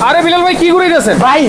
আরে বিলাল ভাই কি করে গেছেন ভাই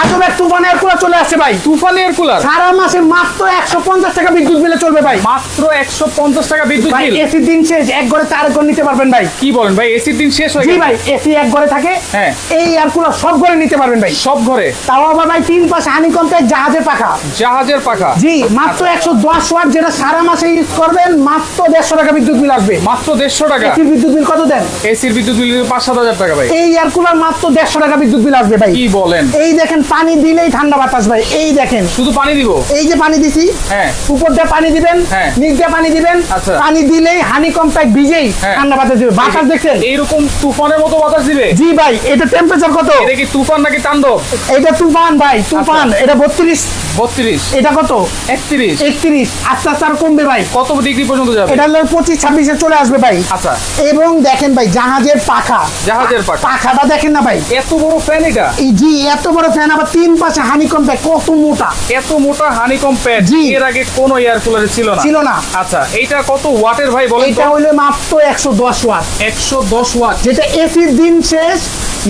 আজব এক তুফান এয়ার কুলার চলে আসছে ভাই। তুফান এয়ার কুলার? সারা মাসে মাত্র একশো পঞ্চাশ টাকা বিদ্যুৎ বিলে চলবে ভাই। মাত্র একশো পঞ্চাশ টাকা বিদ্যুৎ বিল? এসি দিন শেষ এক ঘরে চার ঘর নিতে পারবেন ভাই। কি বলেন ভাই এসির দিন শেষ হয়ে গেছে। ভাই এসি এক ঘরে থাকে। হ্যাঁ। এই এয়ার কুলার সব ঘরে নিতে পারবেন ভাই। সব ঘরে? তাও আবার ভাই তিন পাশে হানি জাহাজের পাখা। জাহাজের পাখা? জি মাত্র একশো দশ ওয়াট যেটা সারা মাসে ইউজ করবেন মাত্র দেড়শো টাকা বিদ্যুৎ বিল আসবে। মাত্র দেড়শো টাকা? এসির বিদ্যুৎ বিল কত দেন? এসির বিদ্যুৎ বিল পাঁচ সাত হাজার টাকা ভাই। এই এয়ার কুলার মাত্র দেড়শো টাকা বিদ্যুৎ বিল আসবে ভাই। কি বলেন? এই দেখেন পানি দিলেই ঠান্ডা বাতাস ভাই। এই দেখেন। শুধু পানি দিব? এই যে পানি দিছি হ্যাঁ। উপর দিয়ে পানি দিবেন হ্যাঁ। নিচ দিয়ে পানি দিবেন আচ্ছা। পানি দিলেই হানি কম্প্যাক্ট ভিজেই হ্যাঁ। ঠান্ডা বাতাস দিবে। বাতাস দেখছেন? এইরকম তুফানের মতো বাতাস দিবে? জি ভাই এটা টেম্পারেচার কত? এটা কি তুফান নাকি তাণ্ডব? এটা তুফান ভাই তুফান। আচ্ছা। এটা বত্রিশ। বত্রিশ। এটা কত? একত্রিশ। একত্রিশ। আস্তে আস্তে আর কমবে ভাই। কত ডিগ্রি পর্যন্ত যাবে? এটা হলো পঁচিশ ছাব্বিশে চলে আসবে ভাই। আচ্ছা। এবং দেখেন ভাই জাহাজের পাখা। জাহাজের পাখা। পাখাটা দেখেন না ভাই। এত বড় ফ্যান এটা? জি এত বড় ফ্যান আবার তিন পাশে হানি কম্প্যাক্ট কত মোটা? এত মোটা হানিকম প্যাড এর আগে কোন এয়ার কুলারে ছিল না। ছিল না। আচ্ছা এইটা কত ওয়াটের ভাই বলেন এটা হইল মাত্র একশো দশ ওয়াট একশো দশ ওয়াট যেটা এসির দিন শেষ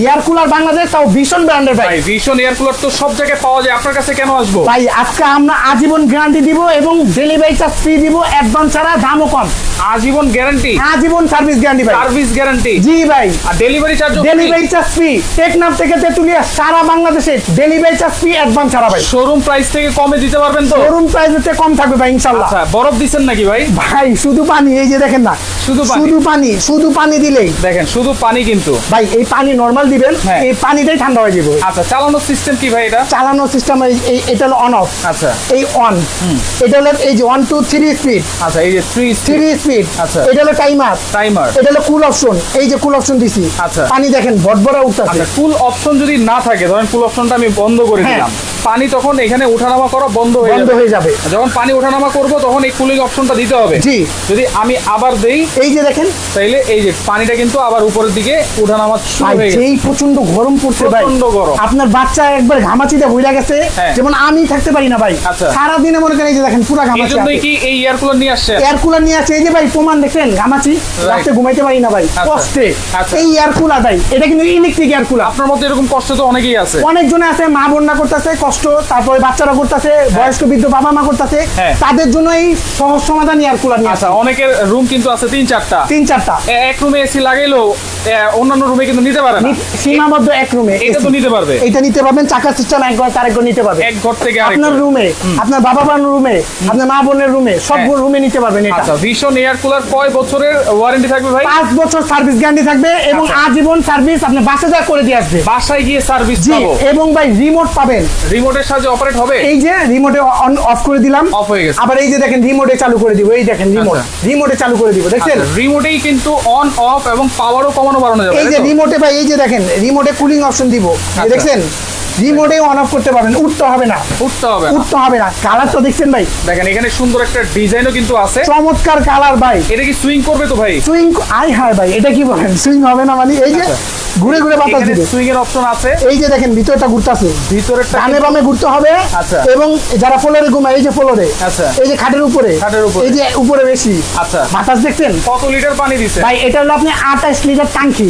এয়ার কুলার বাংলাদেশ তাও ভীষণ ব্র্যান্ডের ভাই ভাই ভীষণ এয়ার কুলার তো সব জায়গায় পাওয়া যায়। আপনার কাছে কেন আসব? ভাই আজকে আমরা আজীবন গ্যারান্টি দিব এবং ডেলিভারি চার্জ ফ্রি দিব অ্যাডভান্স ছাড়া দামও কম। আজীবন গ্যারান্টি আজীবন সার্ভিস গ্যারান্টি ভাই। সার্ভিস গ্যারান্টি জি ভাই। আর delivery charge delivery charge free Teknaf থেকে তেতুলিয়া সারা বাংলাদেশে ডেলিভারি চার্জ ফ্রি অ্যাডভান্স ছাড়া ভাই। শোরুম প্রাইস থেকে কমে দিতে পারবেন তো? শোরুম প্রাইসে কম থাকবে ভাই ইনশাল্লাহ। আচ্ছা বরফ দিচ্ছেন নাকি ভাই? ভাই শুধু পানি এই যে দেখেন না শুধু পানি? শুধু পানি শুধু পানি দিলেই। দেখেন শুধু পানি কিন্তু। ভাই এই পানি নর্মাল দিবেন হ্যাঁ। এই পানিটাই ঠান্ডা হয়ে যাবে। আচ্ছা চালানোর সিস্টেম কি ভাই এটা? চালানোর সিস্টেম এটা হলো অন অফ আচ্ছা। এই অন এটা হলো এই যে ওয়ান টু থ্রি স্পিড আচ্ছা এই যে থ্রি থ্রি স্পিড আচ্ছা। এটা হলো টাইমার টাইমার এটা হলো কুল অপশন এই যে কুল অপশন দিছি। আচ্ছা। পানি দেখেন ভটভরা উঠতেছে। আচ্ছা ফুল অপশন যদি না থাকে ধরেন ফুল অপশনটা আমি বন্ধ করে হ্যাঁ। দিলাম পানি তখন এখানে ওঠানামা করা বন্ধ হয়ে বন্ধ যাবে হয়ে যাবে যখন পানি ওঠানামা করব তখন এই কুলিং অপশনটা দিতে হবে জি। যদি আমি আবার দেই এই যে দেখেন তাইলে এই যে পানিটা কিন্তু আবার উপরের দিকে ওঠানামা শুরু হয়ে গেছে যেই প্রচণ্ড গরম পড়ছে ভাই প্রচণ্ড গরম। আপনার বাচ্চা একবার ঘামাচিতে বইরা গেছে হ্যাঁ। যেমন আমি থাকতে পারি না ভাই আচ্ছা। সারা দিনে মনে করেন এই যে দেখেন পুরো এই ঘামাচি জন্যই কি এই এয়ার কুলার নিয়ে আসছেন এয়ার কুলার নিয়ে আছে এই যে ভাই প্রমাণ দেখেন ঘামাচি রাতে ঘুমাইতে পারি না ভাই আচ্ছা। কষ্টে আচ্ছা। এই এয়ার কুলার ভাই এটা কিন্তু ইলেকট্রিক এয়ার কুলার আপনার মধ্যে এরকম কষ্ট তো অনেকেই আছে অনেকজনে আছে মা বোনরা করতেছে কষ্ট তারপরে বাচ্চারা করতেছে বয়স্ক বৃদ্ধ বাবা মা করতেছে হ্যাঁ। তাদের জন্য এই সহজ সমাধান এয়ার কুলার নিয়ে আচ্ছা আসা। অনেকের রুম কিন্তু আছে তিন চারটা। তিন চারটা। এক রুমে এসি লাগাইলেও অন্যান্য রুমে কিন্তু নিতে পারে না। সীমাবদ্ধ এক রুমে এটা তো নিতে পারবে। এটা নিতে পারবেন চাকার সিস্টেম এক ঘর তার এক ঘর নিতে পারবে। এক ঘর থেকে আরেক আপনার রুমে আপনার বাবা মার রুমে আপনার মা বোনের রুমে সব হ্যাঁ। রুমে নিতে পারবেন এটা। আচ্ছা ভীষণ এয়ার কুলার কয় বছরের ওয়ারেন্টি থাকবে ভাই? পাঁচ বছর সার্ভিস গ্যারান্টি থাকবে এবং আচ্ছা। আজীবন সার্ভিস আপনি বাসে যা করে দিয়ে আসবে। বাসায় গিয়ে সার্ভিস পাবো। এবং ভাই রিমোট পাবেন। রিমোটের সাহায্যে অপারেট হবে? এই যে রিমোটে অন অফ করে দিলাম। অফ হয়ে গেছে। আবার এই যে দেখেন রিমোটে চালু করে দিব এই দেখেন রিমোট আচ্ছা। রিমোটে চালু করে দিব দেখছেন? রিমোটেই কিন্তু অন অফ এবং পাওয়ারও কমানো বাড়ানো যাবে এই যে রিমোটে ভাই এই যে দেখেন রিমোটে কুলিং অপশন দিব আচ্ছা। দেখছেন? রিমোটে অন অফ করতে পারবেন উঠতে হবে না। উঠতে হবে উঠতে হবে না। কালার তো দেখছেন ভাই? দেখেন এখানে সুন্দর একটা ডিজাইনও কিন্তু আছে। চমৎকার কালার ভাই। এটা কি সুইং করবে তো ভাই? সুইং আই হায় ভাই এটা কি বলেন? সুইং হবে না মানে? এই যে আচ্ছা। ঘুরে ঘুরে বাতাস দিবে। সুইং এর অপশন আছে। এই যে দেখেন ভিতরটা আছে। ভিতরেরটা ডানে বামে ঘুরতে হবে। আচ্ছা। এবং যারা ফ্লোরে ঘুমা এই যে ফ্লোরে আচ্ছা। এই যে খাটের উপরে খাটের উপরে। এই যে উপরে বেশি। আচ্ছা। বাতাস দেখছেন? কত লিটার পানি দিতে ভাই এটা হলো আপনি 28 লিটার ট্যাঙ্কি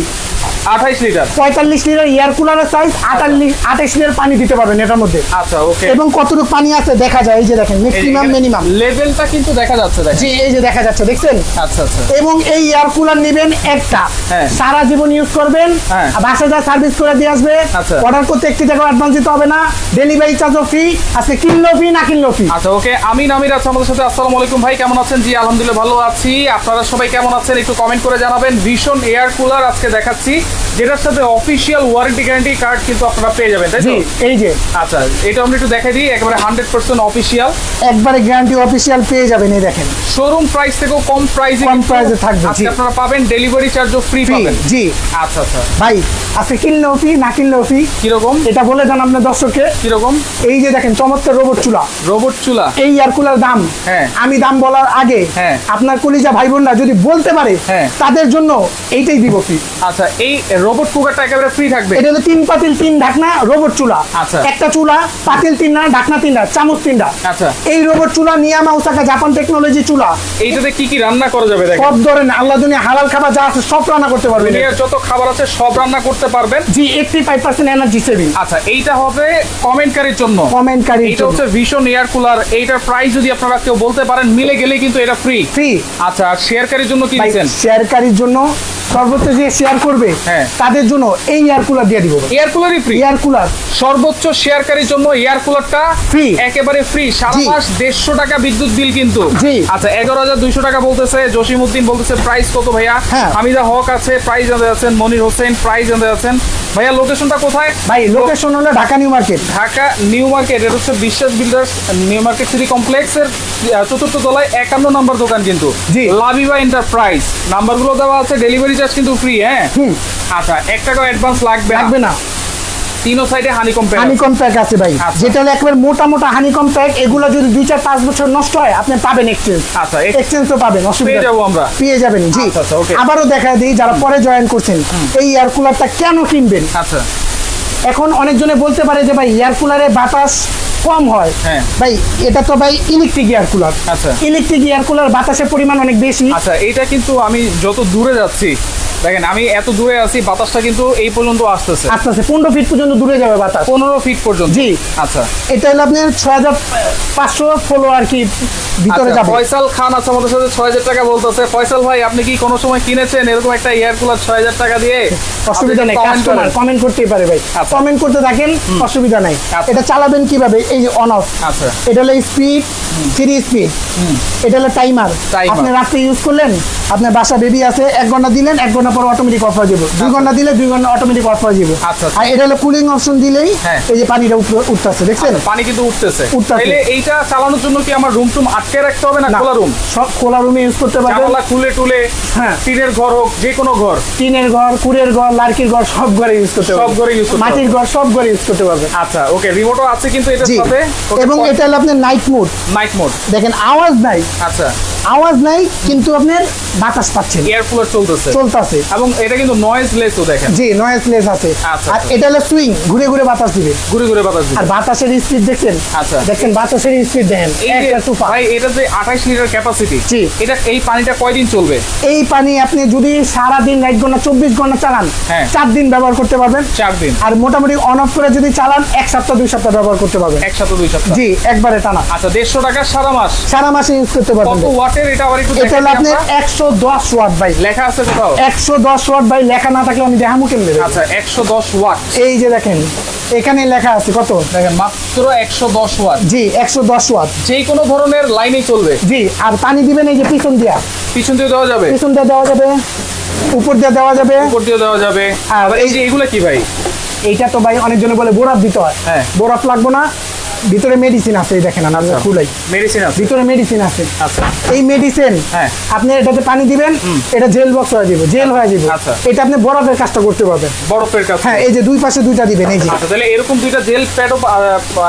28 লিটার? 45 লিটার এয়ার কুলারের সাইজ 48 28 লিটার পানি দিতে পারবেন এটার মধ্যে। আচ্ছা ওকে এবং কতটুকু পানি আছে দেখা যায় এই যে দেখেন ম্যাক্সিমাম মিনিমাম লেভেলটা কিন্তু দেখা যাচ্ছে দেখেন। জি এই যে দেখা যাচ্ছে দেখছেন? আচ্ছা আচ্ছা। এবং এই এয়ার কুলার নেবেন একটা। হ্যাঁ। সারা জীবন ইউজ করবেন। হ্যাঁ। বাসা যা সার্ভিস করে দিয়ে আসবে আচ্ছা। অর্ডার করতে একটি টাকা অ্যাডভান্স দিতে হবে না। ডেলিভারি চার্জও ফ্রি আজকে কিনলো ফ্রি না কিনলো ফ্রি আচ্ছা ওকে আমি নামির আছে আমাদের সাথে। আসসালামু আলাইকুম ভাই কেমন আছেন? জি আলহামদুলিল্লাহ ভালো আছি। আপনারা সবাই কেমন আছেন? একটু কমেন্ট করে জানাবেন। ভীষণ এয়ার কুলার আজকে দেখাচ্ছি। যেটার সাথে অফিসিয়াল ওয়ারেন্টি গ্যারান্টি কার্ড কিন্তু আপনারা পেয়ে যাবেন তাই তো? এই যে। আচ্ছা এটা আমরা একটু দেখাই দিই একেবারে হান্ড্রেড পার্সেন্ট অফিসিয়াল একবারে গ্যারান্টি অফিসিয়াল পেয়ে যাবেন এই দেখেন। শোরুম প্রাইস থেকেও কম প্রাইসে কম এ থাকবে। আপনারা পাবেন ডেলিভারি চার্জও ফ্রি পাবেন। জি। আচ্ছা আচ্ছা। ভাই আজকে কিনলেও ফ্রি না কিনলেও ফ্রি কীরকম? এটা বলে দেন আপনার দর্শককে। কীরকম? এই যে দেখেন চমৎকার রোবট চুলা। রোবট চুলা। এই এয়ার কুলার দাম। হ্যাঁ। আমি দাম বলার আগে হ্যাঁ। আপনার কলিজা ভাই বোনরা যদি বলতে পারে হ্যাঁ। তাদের জন্য এইটাই দিব ফ্রি আচ্ছা এই রোবট কুকারটা একেবারে ফ্রি থাকবে? এটা হলো তিন পাতিল তিন ঢাকনা রোবট চুলা। আচ্ছা। একটা চুলা পাতিল তিনটা ঢাকনা তিনটা চামচ তিনটা আচ্ছা। এই রোবট চুলা নিয়ামা ওসাকা জাপান টেকনোলজি চুলা। এইটাতে কি কি রান্না করা যাবে দেখেন? সব ধরনের আল্লাহ দুনিয়া হালাল খাবার যা আছে সব রান্না করতে পারবেন। দুনিয়ার যত খাবার আছে সব রান্না করতে পারবেন। জি eighty five percent energy saving আচ্ছা এইটা হবে কমেন্টকারীর জন্য। কমেন্টকারী এইটা হচ্ছে ভীষণ এয়ার কুলার এইটার প্রাইস যদি আপনারা কেউ বলতে পারেন মিলে গেলে কিন্তু এটা ফ্রি ফ্রি আচ্ছা শেয়ারকারীর জন্য কি দিচ্ছেন? শেয়ারকারীর জন্য সর্বোচ্চ যে শেয়ার করবে। তাদের জন্য এই এয়ার কুলার দিয়ে দিব এয়ার কুলারই ফ্রি এয়ার কুলার সর্বোচ্চ শেয়ারকারীর জন্য এয়ার কুলারটা ফ্রি একেবারে ফ্রি সারা মাস দেড়শো টাকা বিদ্যুৎ বিল কিন্তু। আচ্ছা এগারো হাজার দুইশো টাকা বলতেছে জসিম উদ্দিন বলতেছে প্রাইস কত ভাইয়া? হ্যাঁ। হামিদা হক আছে প্রাইস জানতে যাচ্ছেন মনির হোসেন প্রাইস জানতে যাচ্ছেন ভাইয়া লোকেশনটা কোথায়? ভাই লোকেশন হলো Dhaka new market. Dhaka new market এটা হচ্ছে বিশ্বাস বিল্ডার্স নিউ মার্কেট সিটি কমপ্লেক্সের চতুর্থ তলায় একান্ন নম্বর দোকান কিন্তু। জি। লাভিবা এন্টারপ্রাইজ নাম্বারগুলো দেওয়া আছে ডেলিভারি চার্জ কিন্তু ফ্রি হ্যাঁ? আচ্ছা এক টাকা অ্যাডভান্স লাগবে লাগবে না। তিনো সাইডে হানিকম প্যাক আছে। ভাই। আচ্ছা। যেটা হলো একবার মোটা মোটা হানিকম প্যাক এগুলো যদি দুই চার পাঁচ বছর নষ্ট হয় আপনি পাবেন এক্সচেঞ্জ আচ্ছা এক্সচেঞ্জ তো পাবেন অসুবিধা যাব আমরা। পেয়ে যাবেন জি। আচ্ছা, আচ্ছা, আবারও দেখা দিই যারা পরে জয়েন করছেন এই এয়ার কুলারটা কেন কিনবেন? আচ্ছা। এখন অনেকজনে বলতে পারে যে ভাই এয়ার কুলারে বাতাস কম হয়। হ্যাঁ। ভাই এটা তো ভাই ইলেকট্রিক এয়ার কুলার আচ্ছা। ইলেকট্রিক এয়ার কুলার বাতাসের পরিমাণ অনেক বেশি। আচ্ছা এটা কিন্তু আমি যত দূরে যাচ্ছি দেখেন আমি এত দূরে আছি বাতাসটা কিন্তু এই পর্যন্ত আসতেছে। আস্তে আস্তে পনেরো ফিট পর্যন্ত দূরে যাবে বাতাস। পনেরো ফিট পর্যন্ত। জি। আচ্ছা। এটা হলো আপনার ছয় হাজার পাঁচশো ফলো আর কি ভিতরে আচ্ছা, যাবে। ফয়সাল খান আছে আমাদের সাথে ছয় হাজার টাকা বলতেছে। ফয়সাল ভাই আপনি কি কোনো সময় কিনেছেন এরকম একটা এয়ার কুলার ছয় হাজার টাকা দিয়ে? অসুবিধা নেই কাস্টমার কমেন্ট করতেই পারে ভাই। আচ্ছা। কমেন্ট করতে থাকেন অসুবিধা নাই। আচ্ছা। এটা চালাবেন কীভাবে? এই যে অন অফ আচ্ছা। এটা হলো স্পিড থ্রি স্পিড এটা হলো টাইমার। আপনি রাত্রে ইউজ করলেন আপনার বাসা বেবি আছে এক ঘণ্টা দিলেন এক ঘণ্টা পর অটোমেটিক অফ হয়ে যাবে। দুই ঘণ্টা দিলে দুই ঘণ্টা অটোমেটিক অফ হয়ে যাবে। আচ্ছা, আচ্ছা। আর এটা হলো কুলিং অপশন দিলেই হ্যাঁ। এই যে পানিটা উঠতেছে দেখছেন? পানি কিন্তু উঠতেছে। তাহলে এইটা চালানোর জন্য কি আমার রুম টুম আটকে রাখতে হবে না খোলা রুম সব খোলা রুমে ইউজ করতে পারবেন। জানালা খুলে টুলে হ্যাঁ। টিনের ঘর হোক যে কোনো ঘর। টিনের ঘর কুড়ের ঘর লার্কির ঘর সব ঘরে ইউজ করতে সব ঘরে use করতে মাটির ঘর সব ঘরে ইউজ করতে পারবেন। আচ্ছা ওকে রিমোটও আছে কিন্তু এটার সাথে। এবং এটা হলো আপনার নাইট মোড নাইট মোড দেখেন আওয়াজ নাই। আচ্ছা। আওয়াজ নাই কিন্তু আপনার বাতাস পাচ্ছেন। এয়ার কুলার চলতেছে। চলতেছে। এবং এটা কিন্তু নয়েজ লেসও দেখেন। জি নয়েজ লেস আছে। আচ্ছা, আর আচ্ছা। এটা হলো সুইং ঘুরে ঘুরে বাতাস দিবে। ঘুরে ঘুরে বাতাস দিচ্ছে আর বাতাসের স্পিড দেখছেন? আচ্ছা। দেখেন বাতাসের স্পিড দেখেন। একটা তুফান। ভাই এটা যে 28 লিটার ক্যাপাসিটি জি। এটা এই পানিটা কয়দিন চলবে? এই পানি আপনি যদি সারা দিন রাত ঘণ্টা চব্বিশ ঘণ্টা চালান হ্যাঁ। চার দিন ব্যবহার করতে পারবেন। চার দিন। আর মোটামুটি অন অফ করে যদি চালান এক সপ্তাহ দুই সপ্তাহ ব্যবহার করতে পারবেন। এক সপ্তাহ দুই সপ্তাহ। জি একবারে টানা। আচ্ছা দেড়শো টাকা সারা মাস। সারা মাসে ইউজ করতে পারবেন। কত ওয়াটের এটা আবার একটু এটা হলো আপনার। একশো দশ ওয়াট ভাই। লেখা আছে কোথাও? একশো দশ ওয়াট ভাই লেখা না থাকলে আমি দেখামু কেমনে? আচ্ছা একশো দশ ওয়াট। এই যে দেখেন এখানে লেখা আছে কত? দেখেন মাত্র একশো দশ ওয়াট। জি একশো দশ ওয়াট। যে কোনো ধরনের লাইনেই চলবে। জি আর পানি দিবেন এই যে পিছন দিয়া। পিছন দিয়ে দেওয়া যাবে। পিছন দিয়ে দেওয়া যাবে উপর দিয়ে দেওয়া যাবে। উপর দিয়ে দেওয়া যাবে। আর এই যে এগুলো কি ভাই? এইটা তো ভাই অনেকজনে বলে বোরাপ দিতে হয়। হ্যাঁ। বোরাপ লাগবো না। ভিতরে মেডিসিন আছে দেখেন আমরা খুলাই মেডিসিন আছে। ভিতরে মেডিসিন আছে। আচ্ছা। এই মেডিসিন হ্যাঁ। আপনি এটাতে পানি দিবেন এটা জেল বক্স হয়ে যাবে জেল হয়ে যাবে। আচ্ছা। এটা আপনি বরফের কাজটা করতে পারবেন। বরফের কাছে হ্যাঁ এই যে দুই পাশে দুইটা দিবেন এই যে। আচ্ছা তাহলে এরকম দুইটা জেল প্যাডও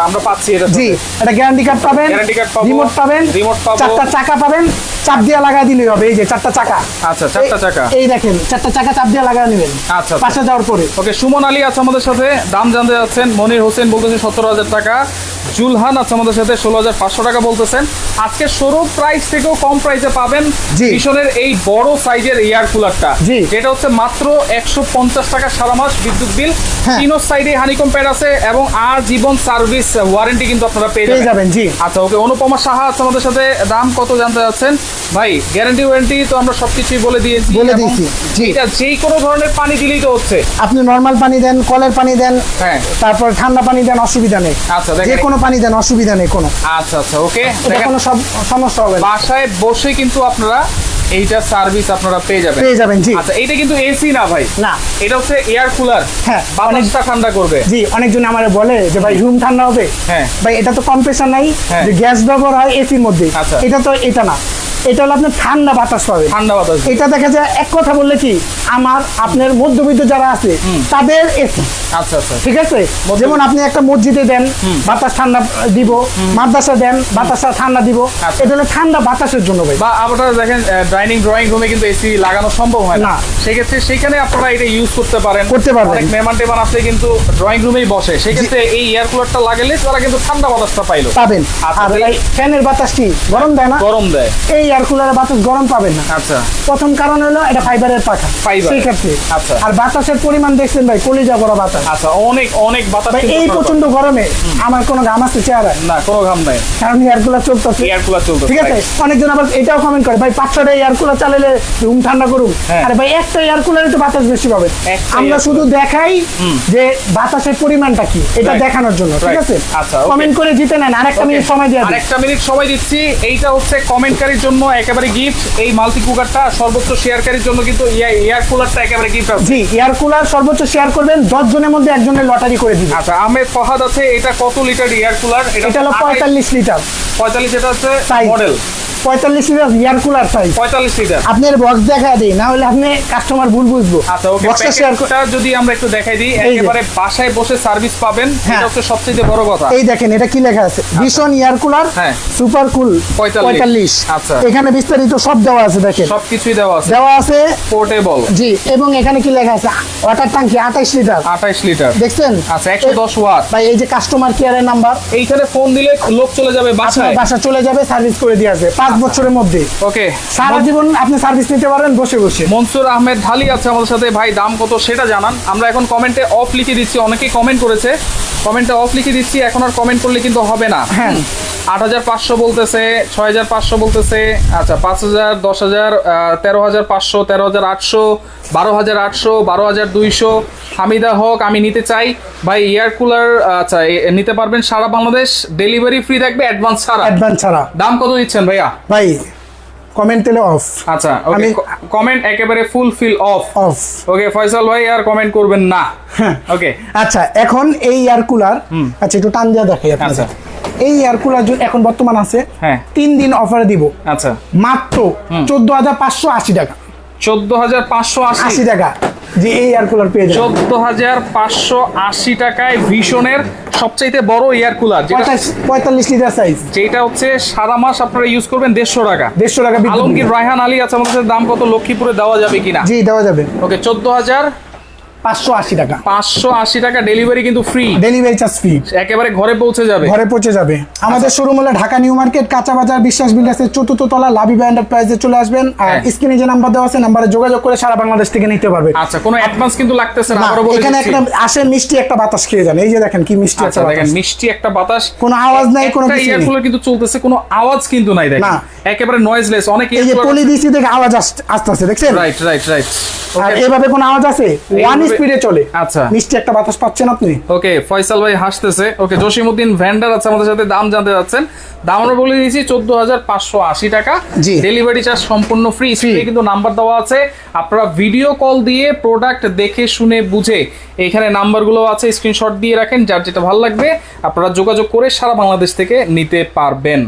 আমরা পাচ্ছি এটা জি এটা গ্যারান্টি কার্ড পাবেন Guarantee card পাবো, রিমোট পাবেন remote পাবো। চারটা চাকা পাবেন চাপ দিয়ে লাগা দিলেই হবে এই যে চারটা চাকা। আচ্ছা চারটা চাকা। এই দেখেন চারটা চাকা চাপ দিয়ে লাগা নেবেন আচ্ছা, আচ্ছা। পাশে যাওয়ার পরে। ওকে সুমন আলী আছে আমাদের সাথে দাম জানতে যাচ্ছেন মনির হোসেন বলতেছে সতেরো হাজার টাকা। জুলহান আছে আমাদের সাথে ষোলো হাজার পাঁচশো টাকা বলতেছেন। আজকে সরু প্রাইস থেকেও কম প্রাইসে পাবেন। ভীষণের এই বড় সাইজের এয়ার কুলারটা। যেটা হচ্ছে মাত্র একশো পঞ্চাশ টাকা সারা মাস বিদ্যুৎ বিল। তিনো সাইডে হানিকম প্যাড আছে এবং আর জীবন সার্ভিস ওয়ারেন্টি কিন্তু আপনারা পেয়ে যাবেন। জি। আচ্ছা ওকে অনুপমা সাহা আছে আমাদের সাথে। দাম কত জানতে যাচ্ছেন ভাই গ্যারান্টি ওয়ারেন্টি তো আমরা সবকিছুই বলে দিয়েছি বলে দিয়েছি। এটা যেই কোনো ধরনের পানি দিলেই তো হচ্ছে। আপনি নর্মাল পানি দেন কলের পানি দেন হ্যাঁ। তারপর ঠান্ডা পানি দেন অসুবিধা নেই। আচ্ছা যে দেখেন কোনো পানি দেন অসুবিধা নেই কোনো। আচ্ছা আচ্ছা ওকে। এটা কোনো সব সমস্যা হবে বাসায় বসে কিন্তু আপনারা এইটা সার্ভিস আপনারা পেয়ে যাবেন। পেয়ে যাবেন জি। আচ্ছা এটা কিন্তু এসি না ভাই। না। এটা হচ্ছে এয়ার কুলার হ্যাঁ, বাতাসটা ঠান্ডা করবে। জি অনেকজন আমারে বলে যে ভাই রুম ঠান্ডা হবে? হ্যাঁ। ভাই এটা তো কম্প্রেসার নাই হ্যাঁ। যে গ্যাস ব্যবহার হয় এসির মধ্যে। আচ্ছা। এটা তো এটা না। এটা হলো আপনার ঠান্ডা বাতাস পাবে ঠান্ডা বাতাস। এটা দেখা যায় এক কথা বললে কি আমার আপনার মধ্যবিত্ত যারা আছে তাদের এসি আচ্ছা আচ্ছা। ঠিক আছে? যেমন আপনি একটা মসজিদে দেন বাতাস ঠান্ডা দিব মাদ্রাসা দেন বাতাসা ঠান্ডা দিব। আচ্ছা। এটা হলো ঠান্ডা বাতাসের জন্য ভাই। বা আপনারা দেখেন ডাইনিং ড্রয়িং রুমে কিন্তু এসি লাগানো সম্ভব হয় না। সেক্ষেত্রে সেখানে আপনারা এটা ইউজ করতে পারেন। করতে পারবেন। অনেক মেহমান টেমান আপনি কিন্তু ড্রয়িং রুমেই বসে। সেক্ষেত্রে এই এয়ার কুলারটা লাগালে তারা কিন্তু ঠান্ডা বাতাসটা পাইলো। পাবেন। আচ্ছা, আর ফ্যানের বাতাস কি? গরম দেয় না? গরম দেয়। এই এয়ার কুলারের বাতাস গরম পাবেন না। আচ্ছা। প্রথম কারণ হলো এটা ফাইবারের পাখা Fiber। সেই ক্ষেত্রে আচ্ছা। আর বাতাসের পরিমাণ দেখছেন ভাই কলিজা বড় বাতাস। আচ্ছা অনেক অনেক বাতাস ভাই এই প্রচণ্ড গরমে আমার কোনো ঘাম চেহারায় পাবেন। না। কোনো ঘাম নাই। কারণ এয়ার কুলার চলতেছে। এয়ার কুলার চলতে ঠিক আছে? অনেকজন আবার এটাও কমেন্ট করে ভাই পাঁচ ছটা এয়ার কুলার চালালে রুম ঠান্ডা করুন হ্যাঁ। আরে ভাই একটা এয়ার কুলারে তো বাতাস বেশি পাবে। আমরা শুধু দেখাই যে বাতাসের পরিমাণটা কি এটা দেখানোর জন্য ঠিক আছে? আচ্ছা, কমেন্ট করে জিতে নেন আরেকটা মিনিট সময় দিয়ে দিন। আরেকটা মিনিট সময় দিচ্ছি। এইটা হচ্ছে কমেন্টকারীর জন্য একেবারে গিফট এই মাল্টি কুকারটা সর্বোচ্চ শেয়ারকারীর জন্য কিন্তু এয়ার কুলারটা একেবারে গিফট আছে জি এয়ার কুলার সর্বোচ্চ শেয়ার করবেন দশ জনের মধ্যে একজনের লটারি করে দিবেন আচ্ছা আমের ফহাদ আছে এটা কত লিটার এয়ার কুলার এটা হলো পঁয়তাল্লিশ লিটার পঁয়তাল্লিশ এটা হচ্ছে সাইজ মডেল পঁয়তাল্লিশ লিটার এয়ার কুলার সাইজ পঁয়তাল্লিশ লিটার আপনার বক্স দেখা দিই না হলে আপনি কাস্টমার ভুল বুঝব। আচ্ছা ওকে প্যাকেটটা যদি আমরা একটু দেখাই দিই একেবারে বাসায় বসে সার্ভিস পাবেন হ্যাঁ। এটা হচ্ছে সবচেয়ে বড় কথা। এই দেখেন এটা কি লেখা আছে? ভীষণ এয়ার কুলার হ্যাঁ। সুপার কুল 45 আচ্ছা। এখানে বিস্তারিত সব দেওয়া আছে দেখেন। সবকিছুই দেওয়া আছে। দেওয়া আছে। পোর্টেবল জি এবং এখানে কি লেখা আছে? ওয়াটার ট্যাঙ্কি আঠাইশ লিটার আঠাইশ লিটার দেখছেন? আচ্ছা একশো দশ ওয়াট ভাই এই যে কাস্টমার কেয়ারের নাম্বার এইখানে ফোন দিলে লোক চলে যাবে বাসায়। বাসা চলে যাবে সার্ভিস করে দিয়ে আসবে। পাঁচ বছরের মধ্যে। ওকে। সারা জীবন আপনি সার্ভিস নিতে পারবেন বসে বসে। মনসুর আহমেদ ঢালি আছে আমাদের সাথে। ভাই দাম কত সেটা জানান। আমরা এখন কমেন্টে অফ লিখে দিচ্ছি। অনেকেই কমেন্ট করেছে। কমেন্টে অফ লিখে দিচ্ছি। এখন আর কমেন্ট করলে কিন্তু হবে না। হ্যাঁ। আট হাজার পাঁচশো বলতেছে ছয় হাজার পাঁচশো বলতেছে আচ্ছা পাঁচ হাজার দশ হাজার তেরো হাজার পাঁচশো তেরো হাজার আটশো বারো হাজার আটশো বারো হাজার দুইশো হামিদা হক আমি নিতে চাই। ভাই এয়ার কুলার আচ্ছা নিতে পারবেন সারা বাংলাদেশ। ডেলিভারি ফ্রি থাকবে অ্যাডভান্স ছাড়া। অ্যাডভান্স ছাড়া। দাম কত দিচ্ছেন ভাইয়া? ভাই কমেন্ট তেলে অফ আচ্ছা আমি- কমেন্ট একেবারে full fill off off okay Faisal ভাই আর কমেন্ট করবেন না। হ্যাঁ। ওকে আচ্ছা এখন এই এয়ার কুলার আচ্ছা একটু টান দিয়ে দেখাই আপনাদের। আচ্ছা। এই এয়ার কুলার এখন বর্তমান আছে। হ্যাঁ। তিন দিন অফারে দিব। আচ্ছা। মাত্র চোদ্দ হাজার পাঁচশো আশি টাকা। চোদ্দ হাজার পাঁচশো আশি টাকা। যে এই এয়ার কুলার পেয়ে যাবেন। চোদ্দ হাজার পাঁচশো আশি টাকায় ভীষণের সবচাইতে বড় এয়ার কুলার যেটা পঁয়তাল্লিশ- পঁয়তাল্লিশ লিটার সাইজ যেটা হচ্ছে সারা মাস আপনারা ইউজ করবেন দেড়শো টাকা। দেড়শো টাকা বিদ্যুৎ আলমগীর রায়হান আলী আছে আমাদের দাম কত লক্ষ্মীপুরে দেওয়া যাবে কিনা? জি দেওয়া যাবে। ওকে চোদ্দ হাজার পাঁচশো আশি টাকা। পাঁচশো আশি টাকা ডেলিভারি কিন্তু ফ্রি ডেলিভারি চার্জ ফ্রি একেবারে ঘরে পৌঁছে যাবে। ঘরে পৌঁছে যাবে। আমাদের আচ্ছা। শোরুম হলো ঢাকা নিউ মার্কেট কাঁচা বাজার বিশ্বাস বিল্ডার্সের চতুর্থ তলা লাভি ব্র্যান্ডের প্রাইসে চলে আসবেন। আর হ্যাঁ। স্ক্রিনে যে নাম্বার দেওয়া আছে নাম্বারে যোগাযোগ করে সারা বাংলাদেশ থেকে নিতে পারবে। আচ্ছা কোনো অ্যাডভান্স কিন্তু লাগতেছে না আবারও বলে এখানে একটা আসে মিষ্টি একটা বাতাস খেয়ে যান। এই যে দেখেন কি মিষ্টি আচ্ছা একটা দেখেন মিষ্টি একটা বাতাস। কোনো আওয়াজ নাই, কোনো কিছু নেই। কুলার কিন্তু চলতেছে কোনো আওয়াজ কিন্তু নাই দেখেন। না। একেবারে নয়েজলেস অনেক এই যে পলি দিছি দেখে আওয়াজ আস- আসতেছে দেখছেন? রাইট রাইট রাইট আর এভাবে কোনো আওয়াজ আছে? ওয়ান এইভাবে- স্পিডে চলে। আচ্ছা। মিষ্টি একটা বাতাস পাচ্ছেন আপনি? ওকে ফয়সাল ভাই হাসতেছে। ওকে জসিমউদ্দিন ভ্যান্ডার আছে আমাদের সাথে দাম জানতে যাচ্ছেন দাম আমরা বলে দিয়েছি চোদ্দ হাজার পাঁচশো আশি টাকা। ডেলিভারি চার্জ সম্পূর্ণ ফ্রি স্ক্রিনে কিন্তু নাম্বার দেওয়া আছে। আপনারা ভিডিও কল দিয়ে প্রোডাক্ট দেখে শুনে বুঝে এখানে নাম্বারগুলো আছে স্ক্রিনশট দিয়ে রাখেন যার যেটা ভালো লাগবে আপনারা যোগাযোগ করে সারা বাংলাদেশ থেকে নিতে পারবেন।